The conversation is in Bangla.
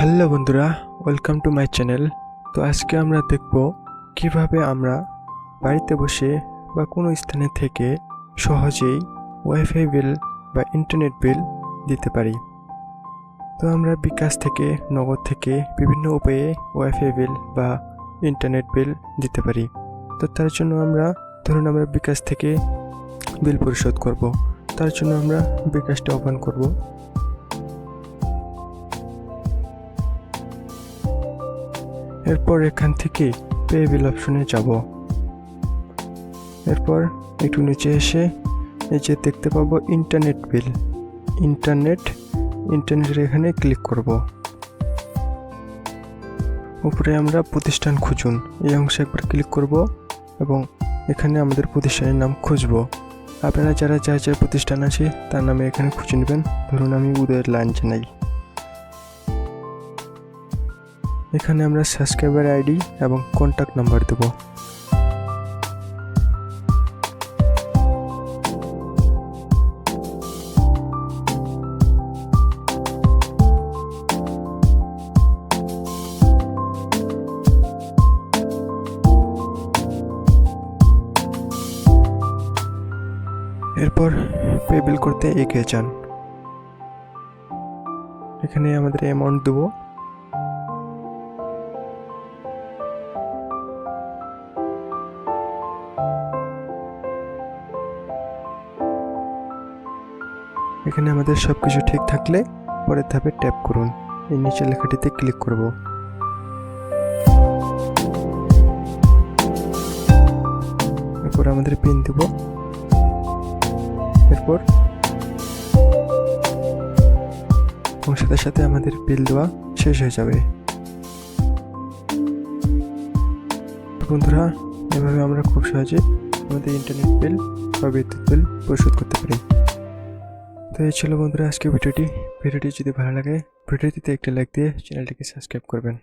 হ্যালো বন্ধুরা ওয়েলকাম টু মাই চ্যানেল তো আজকে আমরা দেখব কীভাবে আমরা বাড়িতে বসে বা কোনো স্থানে থেকে সহজেই ওয়াইফাই বিল বা ইন্টারনেট বিল দিতে পারি। তো আমরা বিকাশ থেকে, নগদ থেকে বিভিন্ন উপায়ে ওয়াইফাই বিল বা ইন্টারনেট বিল দিতে পারি। তো তার জন্য আমরা, ধরুন আমরা বিকাশ থেকে বিল পরিশোধ করব। তার জন্য আমরা বিকাশটা ওপেন করব। এরপর এখান থেকে পে বিল অপশনে যাব। এরপর একটু নিচে এসে যে দেখতে পাবো ইন্টারনেট বিল। ইন্টারনেট, ইন্টারনেটের এখানে ক্লিক করব। উপরে আমরা প্রতিষ্ঠান খুঁজুন। এই অংশে একবার ক্লিক করব এবং এখানে আমাদের প্রতিষ্ঠানের নাম খুঁজব। আপনারা যারা যা যা প্রতিষ্ঠান আছে, তার নামে এখানে খুঁজে নেবেন। ধরুন আমি উদয়ের লাইন জানাই। এখানে আমরা সাবস্ক্রাইবার আইডি এবং কন্ট্যাক্ট নাম্বার দেব। এরপর পে বিল করতে এগিয়ে যান। এখানে আমাদের অ্যামাউন্ট দেবো। এখানে আমাদের সব কিছু ঠিক থাকলে পরের ধাপে ট্যাপ করুন। এই নিচের লেখাটিতে ক্লিক করব। এরপর আমাদের পিন দেব। এরপর এবং সাথে সাথে আমাদের বিল দেওয়া শেষ হয়ে যাবে। বন্ধুরা, এভাবে আমরা খুব সহজে আমাদের ইন্টারনেট বিল বা বিদ্যুৎ বিল পরিশোধ করতে পারি। তো এই ছিল বন্ধুরা আজকে ভিডিওটি। ভিডিওটি যদি ভালো লাগে, ভিডিওটিতে একটি লাইক দিয়ে চ্যানেলটিকে সাবস্ক্রাইব করবেন।